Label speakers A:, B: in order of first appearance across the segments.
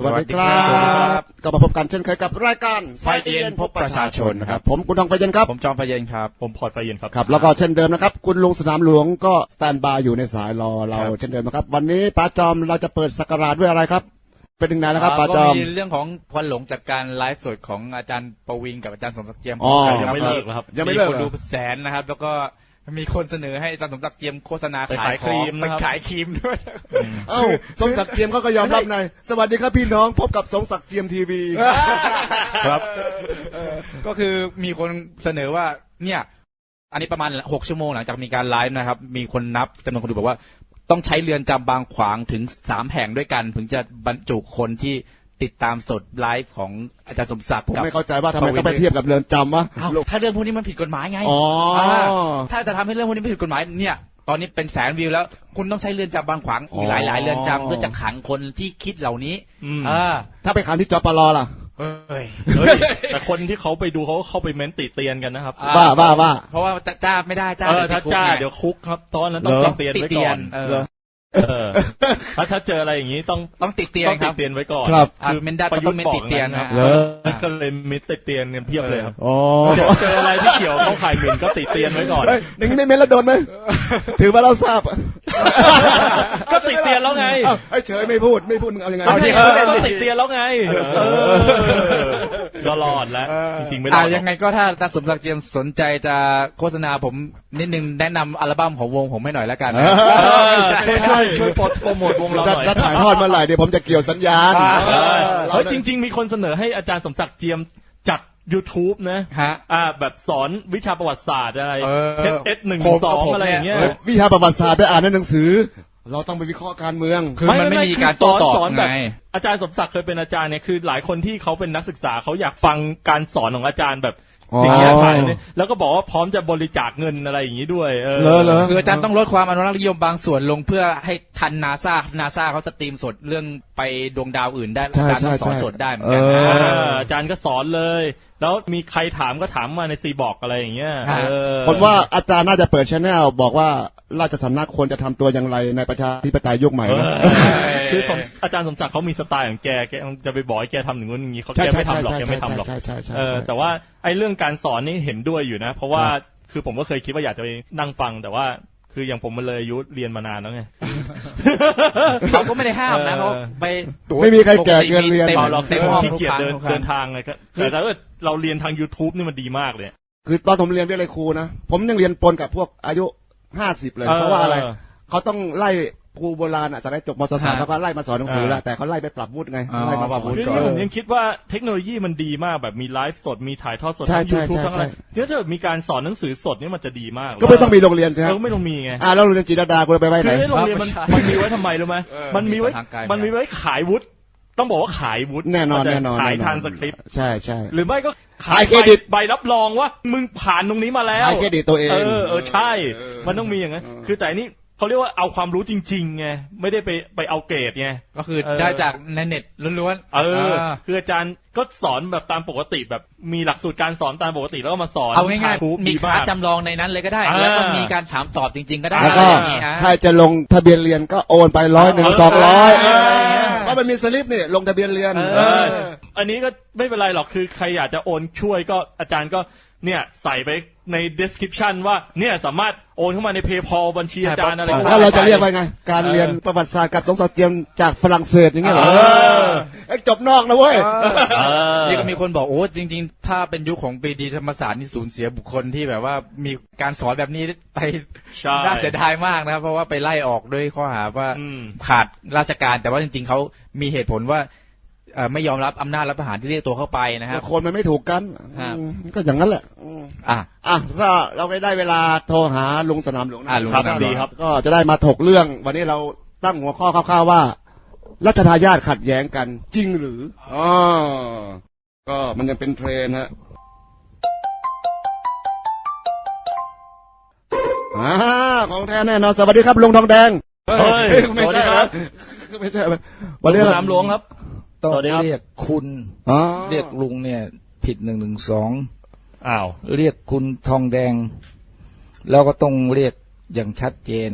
A: สวัสดีครับกลับมาพบกันเช่นเคยกับรายการ
B: ไฟเย็นพบประชาชนนะครับ
A: ผมคุณทองไฟเย็นครับ
B: ผมจอมพเย็นครับ
C: ผมพอร์ตไฟเย็นครับ
A: ครับ แล้วก็เช่นเดิมนะครับ คุณลุงสนามหลวงก็สแตนบายอยู่ในสายรอเรา
C: ครับ
A: เช่นเดิมนะครับ วันนี้ป้าจอมเราจะเปิดสักราชด้วยอะไรครับ เป็นถึงไหนนะครับป้าจอม
B: ก็มีเรื่องของควันหลงจากการไลฟ์สดของอาจารย์ประวิงกับอาจารย์สมศักดิ์เจียม
A: อ๋อ
C: ยังไม่เลิกนะครับ
A: ยังไม่เลิก
B: คน
A: เหร
B: ดู
A: อ
B: แสนนะครับ แล้วก็ มีคนเสนอให้อาจารย์สมศักดิ์เจียมโฆษณา
C: ไป
B: ขา
C: ขายย
B: ข
C: ครี
B: อง
C: ม
B: ไป
C: นะครับ
B: ขายครีมด้วย
A: เอ้าสมศักดิ์เจียมเขาก็ยอมรับในอยสวัสดีครับพี่น้องพบกับสมศักดิ์เจียมทีวี
C: ครับ
B: ก็คือมีคนเสนอว่าเนี่ย อันนี้ประมาณหกชั่วโมงหลังจากมีการไลฟ์นะครับ มีคนนับจำนวนคนดูบอกว่า ต้องใช้เรือนจำบางขวางถึงสามแห่งด้วยกัน ถึงจะบรรจุคนที่ ติดตามสดไลฟ์ของอาจารย์สมศักดิ์
A: ผม
B: กับ
A: ไม่เข้าใจว่าทำไมต้องไปเทียบกับเรือนจำวะ
B: อ้าวถ้าเรื่องพวกนี้มันผิดกฎหมายไง
A: อ๋ออา
B: ถ้าจะทำให้เรื่องพวกนี้ไม่ผิดกฎหมายเนี่ย ตอนนี้เป็นแสนวิวแล้ว คุณต้องใช้เรือนจำบางขวางอีกหลายหลายๆเรือนจำเพื่อจะขังคนที่คิดเหล่านี้
C: อืม
B: อ่า
A: ถ้าไปขันที่จปรล่ะ
B: เอ้ย
C: เฮ้ยแต่คนที่เขาไปดูเขาก็เข้าไปเม้นติเตียนกันนะครับ
B: อ่า
A: ว่าว่าว่า
B: เพราะว่าจะจ้าไม่ได้จ้า
C: เออถ้า
B: ติดคุก
C: จ้า
B: ไง
C: เดี๋ยวคุกครับ ตอนนั้นต้อง
A: เหรอ
C: ติเตียน
B: ติด
C: ไว้
B: เตี
C: ก่
B: ย
C: อนน
B: เอ
A: เหร
B: อ
A: อ
C: เออถ้าถ้าเจออะไรอย่างนี้ต้อง
B: ต้องติดเตียน
C: ต้อง
B: ค
C: ติ
B: รับ
C: เตียนไว้ก่อน
A: ครับ
B: อะเมนดาต้องเมนติดเตียนครับ
C: บ
A: เหรอ
C: ก็เลยมิติเตียนกันเพียบเลยครับ
A: อ๋อ
C: เจอเจออะไรที่เกี่ยวเข้าข่ายหมิ่นก็ติเตียนไว้ก่อน
A: เฮ้ยอย่างนี้ไม่เม้นแล้วโดนไหมถือว่าเราทราบ
C: ก็ติเตียนแล้วไง
A: เอ้าไอ้เฉยไม่พูดไม่พูดมึงเอายังไง
C: เอา
A: เอา
C: ดิ
A: ดิ
C: ก็ติเตียนแล้วไง เออ ก็รอดแล้ว จริงๆ ไม่รอ
B: อ่า
C: ดหรอก
B: ยังไงก็ถ้าอาจารย์สมศักดิ์เจียมสนใจจะโฆษณาผมนิดนึงแนะนำอัลบั้มของวงผมให้หน่อยแล้วกันนะ
C: เออ
B: ใช่
C: ช่วยช่วยช่วยโปรโมทวงเราห
A: จะ
C: น่อย
A: จะถ่ายทอดเมื่อไหร่เดี๋ยวผมจะเกี่ยวสัญญาณ
C: เออ
A: เออ
C: เฮ้ยจริง ๆ มีคนเสนอให้อาจารย์สมศักดิ์เจียมจัด YouTube นะ
B: ฮะ
C: อ่าแบบสอนวิชาประวัติศาสตร์อะไร
B: เออ
C: S S หนึ่ง
B: ผม
C: สอง
B: ผม
C: อะไรอย่างเงี้ย
B: เนี่
A: เฮ้ยวิชาประวัติศาสตร์ได้อ่านในหนังสือ เราต้องไปวิเคราะห์การเมือง
B: คือมันไม่มีการโต้ตอบ
C: สอนแบบ
B: ไง
C: อาจารย์สมศักดิ์เคยเป็นอาจารย์เนี่ยคือ หลายคนที่เขาเป็นนักศึกษาเขาอยากฟังการสอนของอาจารย์แบบ
A: อ๋อ
C: อ
A: อย่าง
C: เงี้ยใช่เนี่ยแล้วก็บอกว่าพร้อมจะบริจาคเงินอะไรอย่างนี้ด้วยเออ
A: เลอเลอ
B: คืออาจารย์ต้องลดความอนุรักษ์นิยมบางส่วนลงเพื่อให้ทันนาซานาซาเขาสตรีมสดเรื่องไปดวงดาวอื่นได้
A: ใช่
B: อาจารย์ต้องสอน
A: ใช่
B: สดได้เหมือนกัน
A: เอ
C: เอ
B: นะ
C: ออาจารย์ก็สอนเลย แล้วมีใครถามก็ถามมาในซีบอกอะไรอย่างเงี้ย
B: ฮะ
C: เออ
A: ผมว่าอาจารย์น่าจะเปิดชแนลบอกว่า ราชสำนักควรจะทำตัวอย่างไรในประชาธิปไตยยุคใหม่
C: เอ
A: นะ
C: อคือสมอาจารย์สมศักดิ์เขามีสไตล์ของแกแกจะไปบอกให้แกทำอย่างนู้นอย่างนี้เขา
A: ใช่
C: แก
A: ใช่
C: ไม่
A: ใช่
C: ทำหรอก
A: ใช่
C: แก
A: ใช่
C: ไม่ทำหรอก
A: ใช่ใช่ใช่
C: เออแต่ว่าไอ้เรื่องการสอนนี่เห็นด้วยอยู่นะ เพราะว่าคือผมก็เคยคิดว่าอยากจะไปนั่งฟังแต่ว่าคืออย่างผมมันเลยอายุเรียนมานานแล้วไง
B: เขาก็ไม่ได้ห้ามนะ
C: เออ
B: เขาไป
A: ไม่มีใครแก่เกินเรียน
B: ต็ม
C: เราเรา
B: เต็ม
C: เต็ม
B: ห้อง
C: ขี้เกียจเดิน
B: ทุกครั้ง
C: เดินทางไงก็แต่ถ้าเกิดเราเรียนทาง YouTube นี่มันดีมากเลย
A: คือตอนผมเรียนวิทยาลัยครูนะ ผมยังเรียนปนกับพวกอายุ ห้าสิบเลย
C: เออ
A: เพราะว่าอะไร
C: เออ
A: เขาต้องไล่ครูโบราณอะสมัยจบมศสาม
B: ฮะ
A: แล้วก็ไล่มาสอนหนังสือ
C: เออ
A: แล้วแต่เขาไล่ไปปรับวุฒิไง
B: อ๋อ
A: ไล่มาส
B: ปรั
A: อบ
B: วุ
A: น
B: ฒิ
C: คือนี่ผมยังคิดว่าเทคโนโลยีมันดีมากแบบมีไลฟ์สดมีถ่ายทอดสด
A: ใช่
C: ทั้ง
A: ใช่
C: ยูทูบ
A: ใช่
C: ทั้งอะไร
A: ใช่
C: เดี๋ยวถ้ามีการสอนหนังสือสดนี่มันจะดีมาก
A: ก็ไม่ต้องมีโรงเรียนสิ
C: เอ
A: ฮะ
C: อไม่ต้องมีไง
A: อ่าแล้วโรงเรียนจิตรดากูจะไปไว้ไหน
C: คือในโรงเรียนมัน
B: ไม่ใช่
C: มันมีไว้ทำไมรู้ไหมมันมีไว้
B: มีสถานการณ์
C: มันมีไว้ขายวุฒิ ต้องบอกว่าขายวุฒิ
A: แน่นอน
C: เข้าใจ
A: แน่นอน
C: ขาย
A: แน่นอน
C: ทางสคริปต์
A: ใช่ใช่
C: หรือไม่ก็
A: ขายเครดิต
C: ใบรับรองว่า มึงผ่านตรงนี้มาแล้ว
A: ขายเครดิตตัวเอง
C: เออเออใช่ มันต้องมีอย่างนั้นคือแต่อันนี้เขาเรียกว่าเอาความรู้จริงๆไงไม่ได้ไปไปเอาเกรดไง
B: ก็คือ
C: เออ
B: ได้จากในเน็ตล้วนๆ
C: เออาคืออาจารย์ก็สอนแบบตามปกติแบบมีหลักสูตรการสอนตามปกติแล้วก็มาสอน
B: เอาง่าย
C: ครู
B: ๆมี
C: ดี
B: คลาส
C: ก
B: จำลองในนั้นเลยก็ได้
C: อ่า
B: แล้วก็มีการถามตอบจริง ๆ ก็ได้
A: แล้วก็
B: อะไรอย่างงี้อะ
A: ใครจะลงทะเบียนเรียนก็โอนไปร้อยหนึ่ง
C: เออ
A: สองร้อย
C: เออ
A: เพราะมันมีสลิปนี่ลงทะเบียนเรียน
C: เอ
A: เอ
C: อ
A: อ
C: อันนี้ก็ไม่เป็นไรหรอกคือใครอยากจะโอนช่วยก็อาจารย์ก็เนี่ยใส่ไปใน description ว่าเนี่ยสามารถโอนเข้ามาใน PayPal บัญชีอาจารย์อะไร
B: ใช่
C: ก็
A: แล้วเราจะเรียก
C: ไป
A: ว่าไง การเรียนประวัติศาสตร์กับสงสารเตรียมจากฝรั่งเศสอย่างเงี้ยเหรอ
C: เออ
A: ไอ้ย จบนอกนะเว้ย
C: เออ
B: นี่ก็มีคนบอกโอ้จริง ๆ ถ้าเป็นยุคของปรีดีธรรมศาสตร์นี่สูญเสียบุคคลที่แบบว่ามีการสอนแบบนี้ไป
C: ใช่
B: น่าเสียดายมากนะครับเพราะว่าไปไล่ออกด้วยข้อหาว่า
C: อืม
B: ขาดราชการแต่ว่าจริง ๆเขามีเหตุผลว่าเอ่อไม่ยอมรับอำนาจรัฐประหารที่เรียกตัวเข้าไปนะครับ
A: คนมันไม่ถูกกัน
B: ครับ
A: อืมก็อย่างนั้นแหละอืม
B: อะ
A: อะถ้าเราไปได้เวลาโทรหาลุงสนามหลวงนะ
B: อะลุง
C: ครับ
B: สนามหลวง
C: ดีครับ
A: ก็จะได้มาถกเรื่อง วันนี้เราตั้งหัวข้อคร่าวๆว่า รัชทายาทขัดแย้งกัน จริงหรืออ๋อก็มันยังเป็นเทรนด์ฮะออ่าของแท้แน่นอนสวัสดีครับลุงทองแดง
C: เฮ้ย
A: ไม่
C: สวัส
A: ใช่
C: ดี
A: ค
C: ครั
A: รับบไม่ใช่ครับวันนี้
C: คุณ
A: เรา
C: น้ำหลวงครับ
D: ต้อง
C: สวัสดีครับ
D: เรียกคุณ
A: อ๋อ
D: เรียกลุงเนี่ย ผิดหนึ่งหนึ่งสอง
C: อ้าว
D: เรียกคุณทองแดง แล้วก็ต้องเรียกอย่างชัดเจน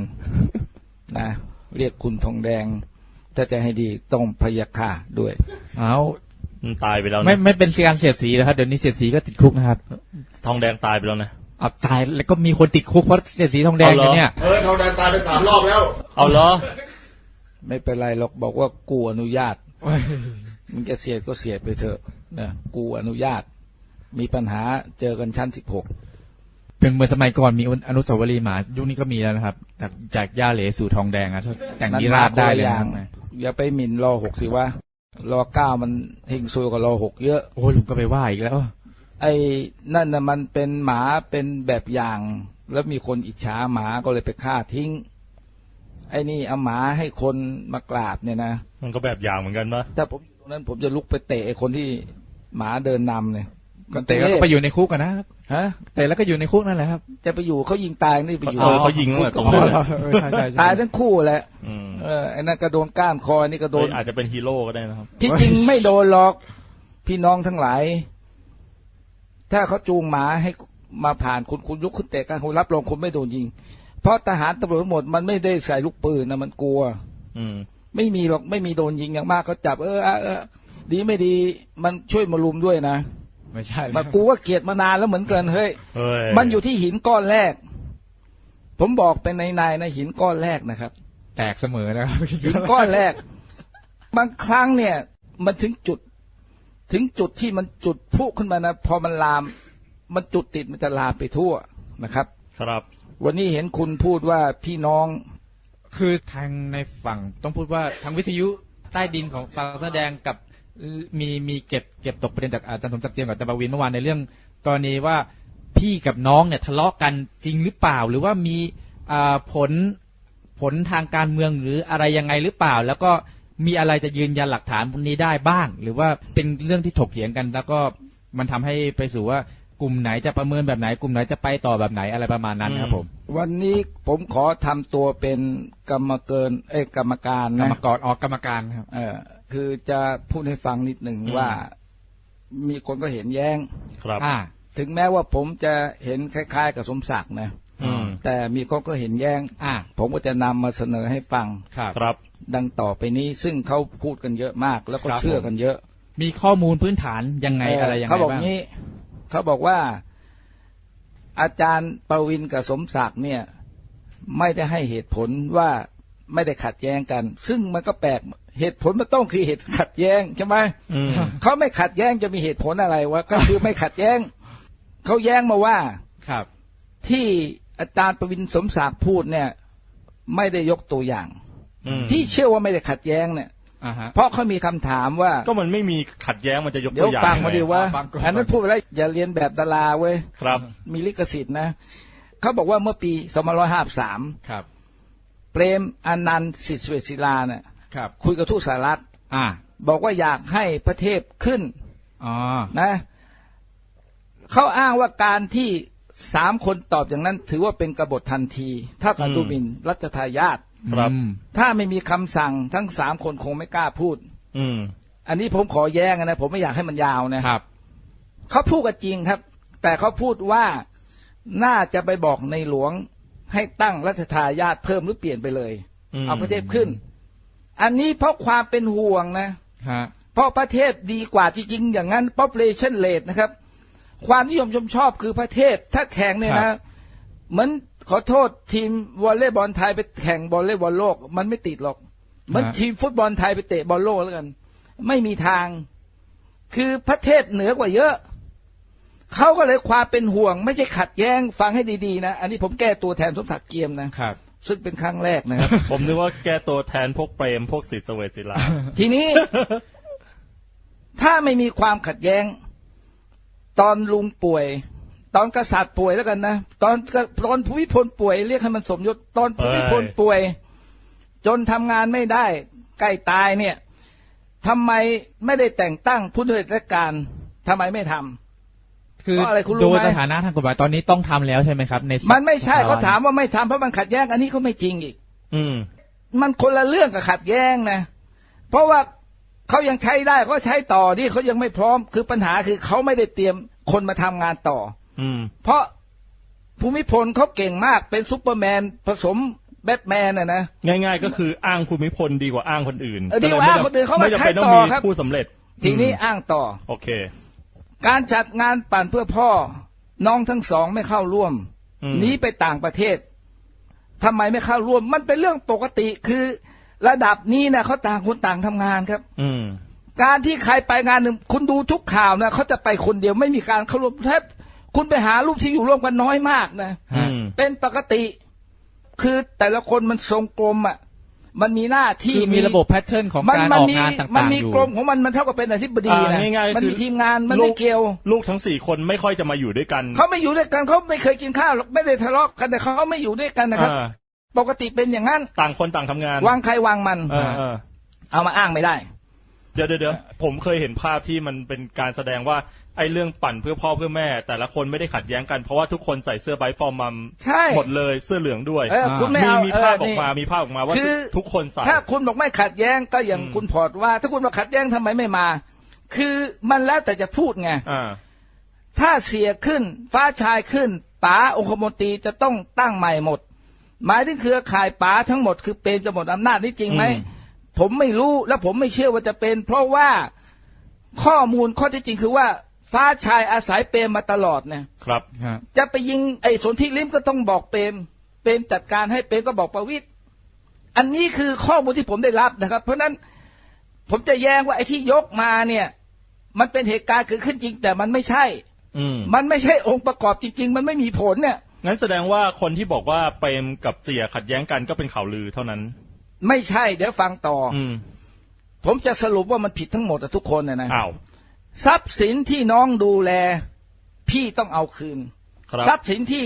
D: นะ เรียกคุณทองแดง ถ้าจะให้ดีต้องพยาค่าด้วย
B: เอา
C: มันตายไปแล้ว
B: ไม่
C: นะ
B: ไม่เป็นการเสียดสีนะครับเดี๋ยวนี้เสียดสีก็ติดคุกนะครับ
C: ทองแดงตายไปแล้วนะ
B: เอาตายแล้วก็มีคนติดคุกเพราะเสียดสีทองแดงอยู่เนี่ย
A: เออทองแดงตายไปสามรอบแล้ว
C: เอาเหรอ
D: ไม่เป็นไรหรอกบอกว่ากูอนุญาตมึงจะเสียดก็เสียดไปเถอะนะกูอนุญาต มีปัญหาเจอกันชั้นสิบหก
B: เป็นเหมือนสมัยก่อนมีอนุสาวรีย์หมา ยุคนี้ก็มีแล้วนะครับ จากจากย่าเหลสู่ทองแดงอะถ้าแต่งนิราชได้เลยนะครับ
D: อย่าไปหมิ่นรอหกสิวะรอเก้ามันเฮงซวยกว่ารอหกเยอะ
B: โอ้ยลุงก็ไปว่าอีกแล้ว
D: ไอ้นั่นน่ะมันเป็นหมาเป็นแบบอย่าง แล้วมีคนอิจฉาหมาก็เลยไปฆ่าทิ้ง ไอ้นี่เอาหมาให้คนมากราบเนี่ยนะ
C: มันก็แบบอย่างเหมือนกันปะ
D: ถ้าผมอยู่ตรงนั้นผมจะลุกไปเตะไอ้คนที่หมาเดินนำเนี่ย
B: ก็เตะแล้วก็ไปอยู่ในคุกกันนะครับ
D: ฮะ
B: เตะแล้วก็อยู่ในคุกนั่นแหละครับ
D: จะไปอยู่เขายิงตายนี่ไปอยู่
C: เออเขายิงตั้งแต่ตรงนั้น
B: ใช่ใช่ใช่
D: ตายทั้งคู่แหละ
C: อืม
D: เออไอ้นั่นก็โดนก้านคออันนี่ก็โด
C: เฮ้
D: น
C: ยอาจจะเป็นฮีโร่ก็ได้นะครับ
D: ที่จริงไม่โดนหรอก พี่น้องทั้งหลาย ถ้าเขาจูงหมาให้มาผ่านคุณคุณลุกขึ้นเตะกันคุณรับรองคุณไม่โดนยิง เพราะทหารตำรวจทั้งหมดมันไม่ได้ใส่ลูกปืนนะมันกลัว
C: อืม
D: ไม่มีหรอกไม่มีโดนยิงอย่างมากเขาจับเออเออเออดีไม่ดีมันช่วยมารุมด้วยนะ
B: ไม่ใช่
D: มากูว่าเกลียดมานานแล้วเหมือนกันเฮ้ย
C: เฮ้ย
D: มันอยู่ที่หินก้อนแรก ผมบอกเป็นในในๆนะหินก้อนแรกนะครับ
B: แตกเสมอนะครับ
D: หินก้อนแรก บางครั้งเนี่ย มันถึงจุด ถึงจุดที่มันจุดพุขึ้นมานะพอมันลาม มันจุดติดมันจะลามไปทั่วนะครับ
C: ครับ
D: วันนี้เห็นคุณพูดว่าพี่น้อง
B: คือทางในฝั่งต้องพูดว่าทางวิทยุใต้ดินของฝั่งแสดงกับมีมีเก็บเก็บตกประเด็นจากอาจารย์สมศักดิ์เจียมกับอาจารย์บาวินเมื่อวานในเรื่องกรณีว่าพี่กับน้องเนี่ยทะเลาะกันจริงหรือเปล่า หรือว่ามีอ่าผล ผลทางการเมืองหรืออะไรยังไงหรือเปล่า แล้วก็มีอะไรจะยืนยันหลักฐานพวกนี้ได้บ้าง หรือว่าเป็นเรื่องที่ถกเถียงกัน แล้วก็มันทำให้ไปสู่ว่ากลุ่มไหนจะประเมินแบบไหน กลุ่มไหนจะไปต่อแบบไหนอะไรประมาณนั้นนะครับผม
D: วันนี้ผมขอทำตัวเป็นกรรมเกินเอ้ยกรรมการ
B: กร
D: นะ
B: รมกรออกกรรมการครับ
D: เออคือจะพูดให้ฟังนิดหนึ่ง
C: อืม
D: ว่ามีคนก็เห็นแย้ง
C: ครับ
B: อ่า
D: ถึงแม้ว่าผมจะเห็นคล้าย ๆ กับสมศักดิ์นะ
C: อืม
D: แต่มีคนก็เห็นแย้ง
B: อ่า
D: ผมก็จะนำมาเสนอให้ฟัง
B: ครับ
C: ครับ
D: ดังต่อไปนี้ซึ่งเขาพูดกันเยอะมากแล้วก็
B: ครับ
D: เชื่อกันเยอะ
B: มีข้อมูลพื้นฐานยังไงอะไรยังไง
D: เขาบอก
B: บ้าง
D: งี้เขาบอกว่า อาจารย์ประวินกับสมศักดิ์เนี่ย ไม่ได้ให้เหตุผลว่าไม่ได้ขัดแย้งกัน ซึ่งมันก็แปลกเหตุผลมันต้องคือเหตุขัดแย้งใช่ไหม
C: อืม
D: เขาไม่ขัดแย้งจะมีเหตุผลอะไรวะก็คือไม่ขัดแย้งเขาแย้งมาว่า
B: ครับ
D: ที่ อาจารย์ประวินสมศักดิ์พูดเนี่ย ไม่ได้ยกตัวอย่าง
C: อืม
D: ที่เชื่อว่าไม่ได้ขัดแย้งเนี่ย
B: อ่าฮะ
D: เพราะเขามีคำถามว่า
C: ก็มันไม่มีขัดแย้งมันจะยก
D: เดี๋
C: ตั
D: ยว
C: วอย่าง
D: ฟังมาดีว่า
B: ฟังก่อน
D: อันนั้นพูดไปแล้วอย่าเรียนแบบดาราเว้ย
C: ครับ
D: มีลิขสิทธิ์นะเขาบอกว่าเมื่อปี2553
B: ครับ
D: เปรมอนันต์สิทธิเวชศิลาเนี่ย
B: ครับ
D: คุยกับทูตสหรัฐ
B: อ่า
D: บอกว่าอยากให้ประเทศขึ้น
B: อ๋อ
D: นะเขาอ้างว่าการที่ สามคนตอบอย่างนั้นถือว่าเป็นกบฏทันทีถ้ากับ
C: อืม
D: ดูหมินรัชทายาท
C: ครับ
B: อืม
D: ถ้าไม่มีคำสั่งทั้งสามคนคงไม่กล้าพูด
C: อืม
D: อันนี้ผมขอแย้งนะผมไม่อยากให้มันยาวนะครับเขาพูดกันจริงครับ แต่เขาพูดว่าน่าจะไปบอกในหลวงให้ตั้งรัชทายาทเพิ่มหรือเปลี่ยนไปเลย
C: อืม
D: เอาประเทศขึ้น อันนี้เพราะความเป็นห่วงนะ
B: ฮะ
D: เพราะประเทศดีกว่าจริงๆอย่างนั้น population rate นะครับ ความนิยมชมชอบคือประเทศ ถ้าแข่งเนี่ยนะเหมือนขอโทษทีมวอลเลย์บอลไทยไปแข่งวอลเลย์บอลโลก มันไม่ติดหรอกเหมือนทีมฟุตบอลไทยไปเตะบอลโลกแล้วกัน ไม่มีทาง คือประเทศเหนือกว่าเยอะเขาก็เลยความเป็นห่วง ไม่ใช่ขัดแย้งฟังให้ดีๆนะ อันนี้ผมแก้ตัวแทนสมศักดิ์เกียมนะ
B: ครับ
D: ซึ่งเป็นครั้งแรกนะครับ
C: ผมนึกว่าแก้ตัวแทนพวกเปรมพวกศิษย์เสวตศิลา
D: ทีนี้ ถ้าไม่มีความขัดแย้ง ตอนลุงป่วย ตอนกษัตริย์ป่วยแล้วกันนะ ตอนตอนภูมิพลป่วย เรียกให้มันสมยศตอนภูมิพล
C: เอ้ย
D: ป่วย จนทำงานไม่ได้ใกล้ตายเนี่ยทำไมไม่ได้แต่งตั้งผู้บริหารการทำไมไม่ทำ
E: คือ
D: เพราะอะไรคุณรู้
E: โดย
D: ไหม
E: สถานะทางกฎหมายตอนนี้ต้องทำแล้วใช่ไหมครับใน
D: มันไม่ใช่
E: สภ
D: เขาถามว่าไม่ทำเพราะมันขัดแย้งอันนี้เขาไม่จริงอีก
C: อืม
D: มันคนละเรื่องกับขัดแย้งนะ เพราะว่า เขายังใช้ได้เขาใช้ต่อที่เขายังไม่พร้อม คือปัญหาคือเขาไม่ได้เตรียมคนมาทำงานต่อ
C: อืม
D: เพราะภูมิพลเขาเก่งมากเป็นซูเปอร์แมนผสมแบทแมนน่ะนะ
C: ง่ายๆ ก็คืออ้างภูมิพลดีกว่าอ้างคนอื่น
D: เออดีกว่าอ้างคนอื่นเขามา
C: ไม่จำเป็น
D: ใช้
C: ต้อ
D: ต่
C: ง
D: อ
C: มี
D: ครับ
C: ผู้สำเร็จ
D: ทีนี้
C: อืม
D: อ้างต่อ
C: โอเค
D: การจัดงานปั่นเพื่อพ่อ น้องทั้งสองไม่เข้าร่วม
C: อืม
D: หนีไปต่างประเทศทำไมไม่เข้าร่วม มันเป็นเรื่องปกติคือ ระดับนี้นะเขาต่างคนต่างทำงานครับ
C: อืม
D: การที่ใครไปงานหนึ่งคุณดูทุกข่าวนะเขาจะไปคนเดียวไม่มีการเข้าร่วมแทบคุณไปหารูปที่อยู่ร่วมกันน้อยมากนะ
C: อืม
D: เป็นปกติ คือแต่ละคนมันทรงกลมอะมันมีหน้าที่
E: คือมีระบบแพทเทิร์นของ
D: มัน
E: การ
D: มั
E: ออก
D: มี
E: งาน
D: มัน
E: ต่างๆ
D: มี
E: อยู่
D: กลมของมันมันเท่ากับเป็นอธิบดี
C: อ่า
D: นะ
C: ง่ายๆ
D: มัน
C: คือ
D: มีทีมงานมัน
C: ลู
D: ไม่เกี่ยว
C: ลูกทั้งสี่คนไม่ค่อยจะมาอยู่ด้วยกัน
D: เขาไม่อยู่ด้วยกันเขาไม่เคยกินข้าวหรอกไม่ได้ทะเลาะกันแต่เขาไม่อยู่ด้วยกันนะครับ
C: อ่า
D: ปกติเป็นอย่างนั้น
C: ต่างคนต่างทำงาน
D: วางใครวางมัน
C: เออเออ
D: เอามาอ้างไม่ได้
C: เดี๋ยวเดี๋ยวเดี๋ยวผมเคยเห็นภาพที่มันเป็นการแสดงว่าไอ้เรื่องปั่นเพื่อพ่อเพื่อแม่ แต่ละคนไม่ได้ขัดแย้งกันเพราะว่าทุกคนใส่เสื้อไบฟอร์มัม
D: ใช่
C: หมดเลยเสื้อเหลืองด้วย
D: เออคุณไม่
C: มี
D: เอา
C: มี
D: เออ
C: ภาพออ
D: นี่
C: กมามีภาพออกมาว่า
D: คือ
C: ทุกคนใส่
D: ถ้าคุณบอกไม่ขัดแย้งก็อย่าง
C: อืม
D: คุณพอร์ตว่า ถ้าคุณบอกขัดแย้งทำไมไม่มา คือมันแล้วแต่จะพูดไง
C: อ่า
D: ถ้าเสียขึ้น ฟ้าชายขึ้นป๋าองคมนตรีจะต้องตั้งใหม่หมด หมายถึงเครือข่ายป๋าทั้งหมดคือเป็นจะหมดอำนาจนี่จริงไหม
C: อืม
D: ผมไม่รู้และผมไม่เชื่อว่าจะเป็น เพราะว่าข้อมูลข้อที่จริงคือว่า ฟ้าชายอาศัยเปรมมาตลอดเนี่ย
C: ครับ
E: ครับ
D: จะไปยิงไอ้สนที่ลิ้มก็ต้องบอกเปรมเปรมจัดการให้เปรมก็บอกประวิตรอันนี้คือข้อมูลที่ผมได้รับนะครับ เพราะฉะนั้นผมจะแย้งว่าไอ้ที่ยกมาเนี่ย มันเป็นเหตุการณ์เกิดขึ้นจริง แต่มันไม่ใช่
C: อืม
D: มันไม่ใช่องค์ประกอบจริง ๆ มันไม่มีผลเนี่ย
C: งั้นแสดงว่าคนที่บอกว่าเปรมกับเสียขัดแย้งกันก็เป็นข่าวลือเท่านั้น
D: ไม่ใช่ เดี๋ยวฟังต่ออ
C: อืม
D: ผมจะสรุปว่ามันผิดทั้งหมดอะทุกคนนะนะ
C: อ้าว
D: ทรัพย์สินที่น้องดูแล พี่ต้องเอาคืน
C: ครับ
D: ทรัพย์สินที่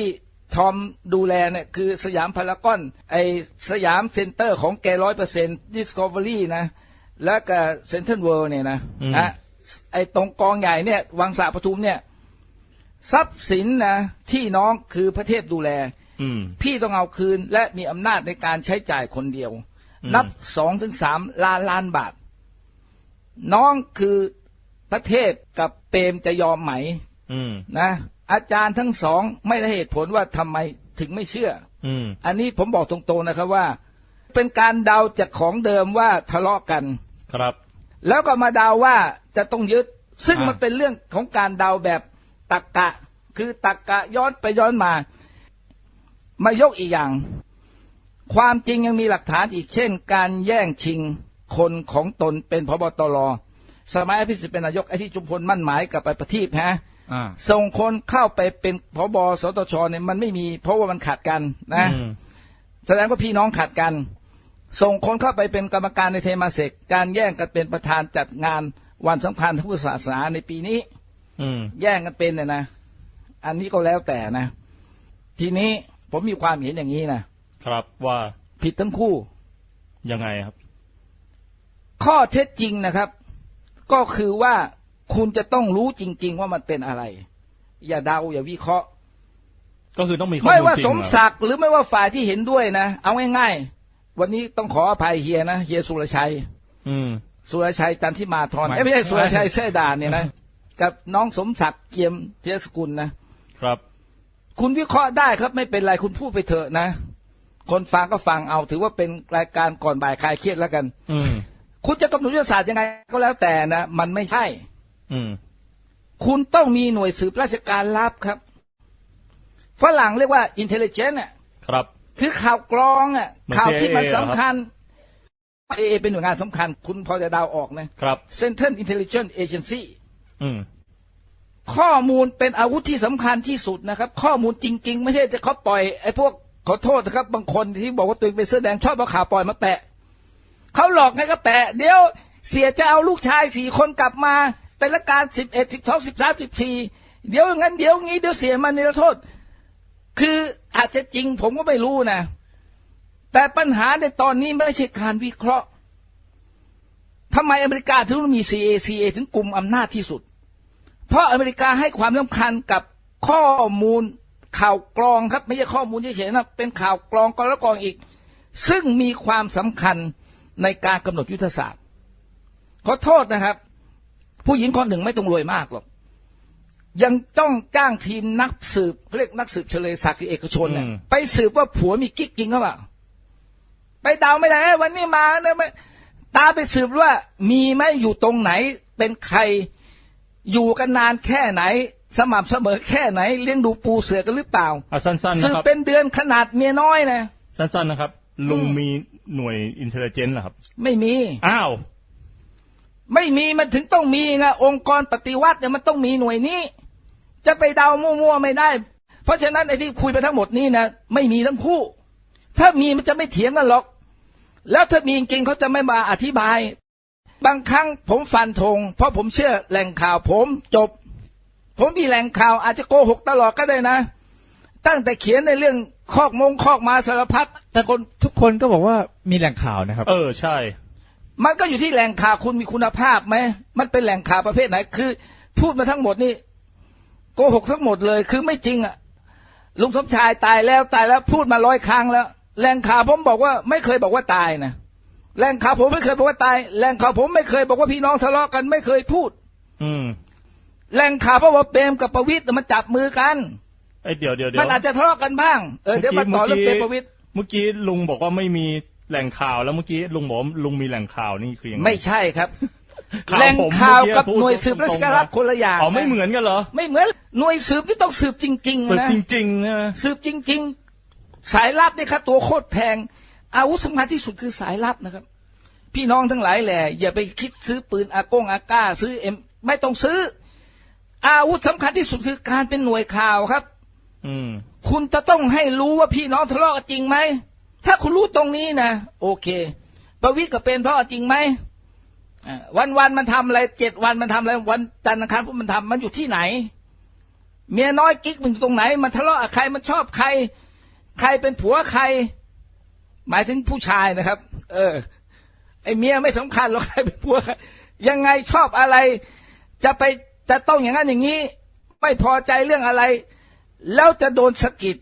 D: ทอมดูแลเนี่ยคือสยามพารากอน ไอสยามเซ็นเตอร์ของแกร้อยเปอร์เซ็นต์ดิสคัฟเวอรี่นะ แล้วก็เซ็นทรัลเวิลด์เนี่ยนะ
C: อืม
D: นะไอตรงกองใหญ่เนี่ย วังสาปทุมเนี่ย ทรัพย์สินนะที่น้องคือพระเทพดูแล
C: อืม
D: พี่ต้องเอาคืนและมีอำนาจในการใช้จ่ายคนเดียว
C: อืม
D: นับสองถึงสามล้านล้านบาท น้องคือพระเทพกับเปรมจะยอมไหม
C: อืม
D: นะ อาจารย์ทั้งสองไม่ได้เหตุผลว่าทำไมถึงไม่เชื่อ
C: อืม
D: อันนี้ผมบอกตรงๆนะครับว่า เป็นการเดาจากของเดิมว่าทะเลาะกัน
C: ครับ
D: แล้วก็มาเดาว่าจะต้องยึด ซึ่ง
C: อ่ามั
D: มันเป็นเรื่องของการเดาแบบ ตักกะ คือตักกะย้อนไปย้อนมา มายกอีกอย่าง ความจริงยังมีหลักฐานอีกเช่น การแย่งชิงคนของตนเป็นพบตรสมัยอภิสิทธิ์เป็นนายกไอ้ที่จุมพลมั่นหมายกับไปประทีปฮะ
E: อ่า
D: ส่งคนเข้าไปเป็นพบสตชเนี่ยมันไม่มี เพราะว่ามันขัดกันนะ
C: อืม
D: แสดงว่าพี่น้องขัดกัน ส่งคนเข้าไปเป็นกรรมการในเทมาเสกการแย่งกันเป็นประธานจัดงานวันสำคัญทางพุทธศาสนาในปีนี้
C: อืม
D: แย่งกันเป็นเนี่ยนะอันนี้ก็แล้วแต่นะ ทีนี้ผมมีความเห็นอย่างนี้นะครับ
C: ว่า
D: ผิดทั้งคู่
C: ยังไงครับ
D: ข้อเท็จจริงนะครับ ก็คือว่าคุณจะต้องรู้จริง ๆ ว่ามันเป็นอะไร อย่าเดาอย่าวิเคราะห์
C: ก็คือต้องมีข้อ
D: ไม่
C: มูล
D: ว่า
C: จริง
D: สม
C: เหรอ
D: ศักดิ์หรือไม่ว่าฝ่ายที่เห็นด้วยนะเอาง่ายๆวันนี้ต้องขออภัยเฮียนะเฮียสุรชัย
C: อืม
D: สุรชัยจันทิมาธร
E: หมาย
D: เอ้ยไม่ใช่สุรชัยแท่ดานเนี่ยนะ กับน้องสมศักดิ์เกียมเทยสกุลนะ
C: ครับ
D: คุณวิเคราะห์ได้ครับไม่เป็นไรคุณพูดไปเถอะนะ คนฟังก็ฟังเอา ถือว่าเป็นรายการก่อนบ่ายคลายเครียดแล้วกัน
C: อืม
D: คุณจะกำหนดยุทธศาสตร์ยังไงก็แล้วแต่นะมันไม่ใช่
C: อืม
D: คุณต้องมีหน่วยสืบราชการลับครับฝรั่งเรียกว่า intelligence อะ
C: ครับ
D: คือข่าวกรองอะ
C: เหมือน
D: ข่าวที่มัน
C: CIA เหรอครับ
D: สำคัญเอเป็นหน่วยงานสำคัญ คุณพอจะเดาออกนะ
C: ครับ
D: Central Intelligence Agency
C: อืม
D: ข้อมูลเป็นอาวุธที่สำคัญที่สุดนะครับ ข้อมูลจริง ๆ ไม่ใช่จะเขาปล่อยไอ้พวกขอโทษนะครับ บางคนที่บอกว่าตัวเองเป็นเสื้อแดงชอบเอาข่าวปล่อยมาแปะเขาหลอกให้ก็แปะ เดี๋ยวเสียจะเอาลูกชายสี่คนกลับมา เป็นละการสิบเอ็ดสิบสองสิบสามสิบสี่เดี๋ยวงั้นเดี๋ยวงี้เดี๋ยวเสียมันในโทษ คืออาจจะจริงผมก็ไม่รู้นะ แต่ปัญหาในตอนนี้ไม่ใช่การวิเคราะห์ทำไมอเมริกาถึงมี CA CA ถึงกลุ่มอำนาจที่สุด เพราะอเมริกาให้ความสำคัญกับข้อมูลข่าวกรองครับ ไม่ใช่ข้อมูลเฉยๆนะเป็นข่าวกรองกรแล้วกรองอีก ซึ่งมีความสำคัญในการกำหนดยุทธศาสตร์ขอโทษนะครับ ผู้หญิงคนหนึ่งไม่ต้องรวยมากหรอกยังต้องจ้างทีมนักสืบเรียกนักสืบเฉลยศักดิ์เอกชนเนี่ย
C: อืม
D: ไปสืบว่าผัวมีกิ๊กจริงหรือเปล่าไปเดาไม่ได้เอ้ยวันนี้มาเนี่ยไม่ตามไปสืบว่ามีไหมอยู่ตรงไหนเป็นใคร อยู่กันนานแค่ไหน สม่ำเสมอแค่ไหน เลี้ยงดูปูเสือกันหรือเปล่า
C: อะสั้นๆ
D: สื
C: นะ
D: บ
C: ครับ
D: เป็นเดือนขนาดเมียน้อยนะ
C: สั้นๆนะครับ ลุงมีหน่วยอินเทลเจนต์เหรอครับ
D: ไม่มี
C: อ้าว
D: ไม่มีมันถึงต้องมีไงองค์กรปฏิวัติเนี่ยมันต้องมีหน่วยนี้ จะไปเดามั่วๆไม่ได้ เพราะฉะนั้นไอ้ที่คุยไปทั้งหมดนี้นะไม่มีทั้งคู่ ถ้ามีมันจะไม่เถียงกันหรอก แล้วถ้ามีจริงๆเขาจะไม่มาอธิบาย บางครั้งผมฟันธงเพราะผมเชื่อแหล่งข่าวผมจบ ผมมีแหล่งข่าวอาจจะโกหกตลอดก็ได้นะ ตั้งแต่เขียนในเรื่องคอกมงคอกมาสารพัดแต่คน
E: ทุกคนก็บอกว่ามีแหล่งข่าวนะครับ
C: เออใช่
D: มันก็อยู่ที่แหล่งข่าวคุณมีคุณภาพไหมมันเป็นแหล่งข่าวประเภทไหน คือ พูดมาทั้งหมดนี่โกหกทั้งหมดเลยคือไม่จริงอะลุงสมชายตายแล้วตายแล้วพูดมาร้อยครั้งแล้ว แหล่งข่าวผมบอกว่าไม่เคยบอกว่าตายนะ แหล่งข่าวผมไม่เคยบอกว่าตายแหล่งข่าวผมไม่เคยบอกว่าพี่น้องทะเลาะกันไม่เคยพูด
C: อืม
D: แหล่งข่าวเพราะว่าเปรมกับประวิตรมันจับมือกัน
C: ไอยเดี๋ยวเดี๋ยวเดี๋ยว
D: มันอาจจะทะเลาะกันบ้างเออเดี๋ยวมาต่อเรื่องเปรมประวิตร
C: เมื่อกี้ลุงบอกว่าไม่มีแหล่งข่าวแล้วเมื่อกี้ลุงบอกว่าลุงมีแหล่งข่าวนี่คือยังไง
D: ไม่ใช่ครับ
C: ข่าว
D: แหล่ง
C: ผม
D: ข่าว
C: เมื่อกี้
D: กับ
C: พูด
D: หน่วยสืบราชการรับ
C: ตรงๆ
D: คนละอย่าง
C: อ๋อไม่
D: นะ
C: เหมือนกันเหรอ
D: ไม่เหมือนหน่วยสืบที่ต้องสืบจริงๆ
C: สืบ
D: นะ
C: จริงๆนะ
D: สืบจริง ๆ สายลับนี่ครับตัวโคตรแพงอาวุธสำคัญที่สุดคือสายลับนะครับ พี่น้องทั้งหลายแหละอย่าไปคิดซื้อปืนอากงอาก้า ซื้อเอ็มไม่ต้องซื้อ อาวุธสำคัญที่สุดคือการเป็นหน่วยข่าวครับ
C: อืม
D: คุณจะต้องให้รู้ว่าพี่น้องทะเลาะกันจริงไหมถ้าคุณรู้ตรงนี้นะโอเค ประวิตรกับเป็นทะเลาะจริงไหมอ่าวันวันๆมันทำอะไรเจ็ดวันมันทำอะไรวันจันทร์อังคารพวกมันทำมันอยู่ที่ไหน เมียน้อยกิ๊กมันอยู่ตรงไหน มันทะเลาะกับใครมันชอบใคร ใครเป็นผัวใคร หมายถึงผู้ชายนะครับ เออ ไอเมียไม่สำคัญหรอกใครเป็นผัวใครยังไงชอบอะไร จะไปจะต้องอย่างนั้นอย่างนี้ ไม่พอใจเรื่องอะไร แล้วจะโดนสะกิด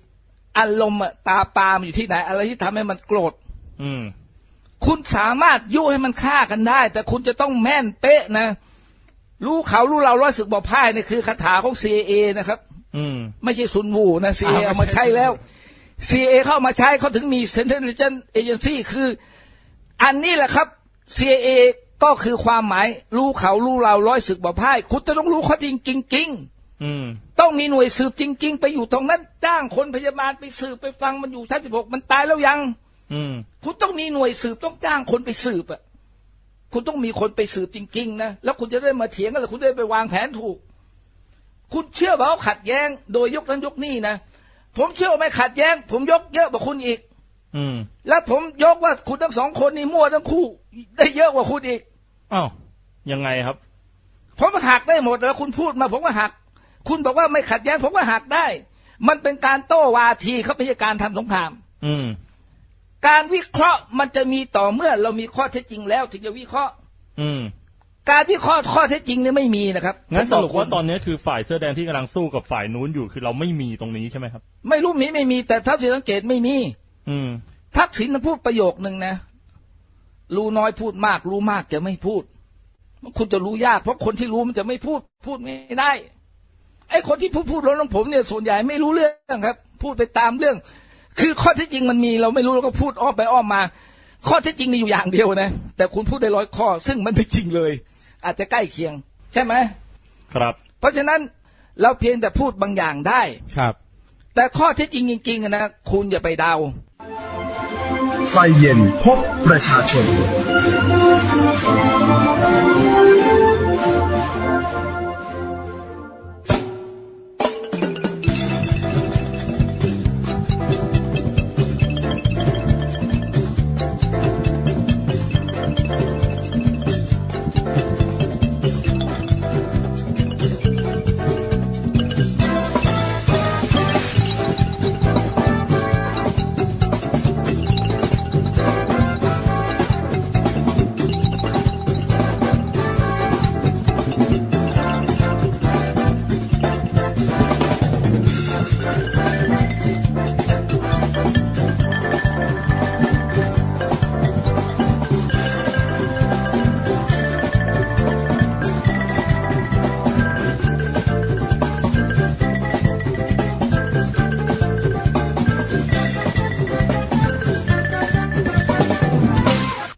D: อารมณ์อะตาปามนอยู่ที่ไหน อะไรที่ทำให้มันโกรธ
C: อืม
D: คุณสามารถยุให้มันฆ่ากันได้ แต่คุณจะต้องแม่นเป๊ะนะรู้เขารู้เราร้อยสึกบอกพ่ายนี่คือคาถาของ CIA นะครับ
C: อืม
D: ไม่ใช่ซุนวูนะ CIA
C: อ่าไม่ใช่
D: เอามาใช้แล้ว CIA เข้ามาใช้เขาถึงมี Central Intelligence Agency คือ อันนี้แหละครับ CIA ก็คือความหมาย รู้เขารู้เราร้อยสึกบอกพ่าย คุณจะต้องรู้ข้อจริงจริงๆ
C: อืม
D: ต้องมีหน่วยสืบจริง ๆ ไปอยู่ตรงนั้นจ้างคนพยาบาลไปสืบไปฟังมันอยู่ชั้นสิบหกมันตายแล้วยัง
C: อืม
D: คุณต้องมีหน่วยสืบต้องจ้างคนไปสืบอะ คุณต้องมีคนไปสืบจริง ๆ นะ แล้วคุณจะได้มาเถียงกันแล้วคุณได้ไปวางแผนถูก คุณเชื่อว่าเขาขัดแย้ง โดยยกนั้นยกนี่นะผมเชื่อว่าไม่ขัดแย้ง ผมยกเยอะกว่าคุณอีก
C: อืม
D: และผมยกว่าคุณทั้งสองคนนี่มั่วทั้งคู่ ได้เยอะกว่าคุณอีก
C: อ้าวยังไงครับ
D: ผมหักได้หมดแล้วคุณพูดมา ผมก็หัก คุณบอกว่าไม่ขัดแย้งผมก็หักได้ มันเป็นการโต้วาทีเขาไม่ใช่การทำสงคราม
C: อืม
D: การวิเคราะห์มันจะมีต่อเมื่อเรามีข้อเท็จจริงแล้ว ถึงจะวิเคราะห์
C: อืม
D: การวิเคราะห์ข้อเท็จจริงเนี่ยไม่มีนะครับ
C: งั้น
D: ผม
C: ส
D: บอก
C: รุปว่า
D: คุณ
C: ตอนนี้คือฝ่ายเสื้อแดงที่กำลังสู้กับฝ่ายนู้นอยู่คือเราไม่มีตรงนี้ใช่ไหมครับ
D: ไม่รู้มีไม่มีแต่ทักษิณสังเกตไม่มี
C: อืม
D: ทักษิณน่ะพูดประโยคนึงนะรู้น้อยพูดมาก รู้มากจะไม่พูดคุณจะรู้ยากเพราะคนที่รู้มันจะไม่พูด พูดไม่ได้ ไอ้คนที่พูดพูดร้องผมเนี่ยส่วนใหญ่ไม่รู้เรื่องครับ พูดไปตามเรื่อง คือข้อเท็จจริงมันมีเราไม่รู้เราก็พูดอ้อมไปอ้อมมา ข้อเท็จจริงมีอยู่อย่างเดียวนะ แต่คุณพูดได้ร้อยข้อ ซึ่งมันไม่จริงเลย อาจจะใกล้เคียง ใช่ไหม
C: ครับ
D: เพราะฉะนั้นเราเพียงแต่พูดบางอย่างได้
E: ครับ
D: แต่ข้อเท็จจริงจริงๆอะนะคุณอย่าไปเดา
F: ไฟเย็นพบประชาชน